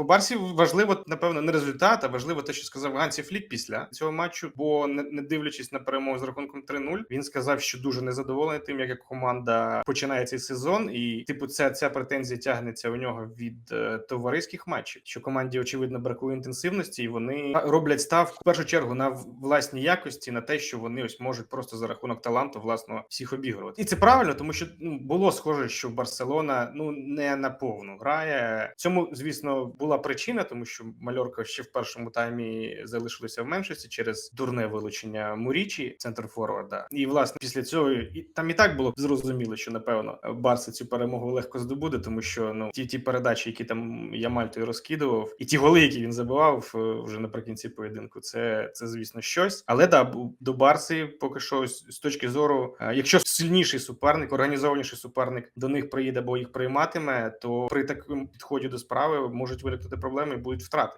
По Барсі важливо, напевно, не результат, а важливо те, що сказав Гансі Флік після цього матчу. Бо не, дивлячись на перемогу з рахунком 3-0, він сказав, що дуже незадоволений тим, як команда починає цей сезон. І типу, ця, ця претензія тягнеться у нього від е, товариських матчів, що команді очевидно бракує інтенсивності, і вони роблять ставку в першу чергу на власні якості, на те, що вони ось можуть просто за рахунок таланту власного всіх обігрувати. І це правильно, тому що ну було схоже, що Барселона ну не на повну грає. Цьому, звісно, була причина, тому що Мальорка ще в першому таймі залишилася в меншості через дурне вилучення Мурічі, центр форварда. І власне після цього і там і так було зрозуміло, що напевно Барса цю перемогу легко здобуде, тому що ну ті ті передачі, які там Ямаль той розкидував, і ті голи, які він забивав е, вже наприкінці поєдинку, це це звісно щось. Але да, до Барси поки що з з точки зору, е, якщо сильніший суперник, організованіший суперник до них приїде, бо їх прийматиме, то при такому підході до справи можуть виникнути проблеми і будуть втрати.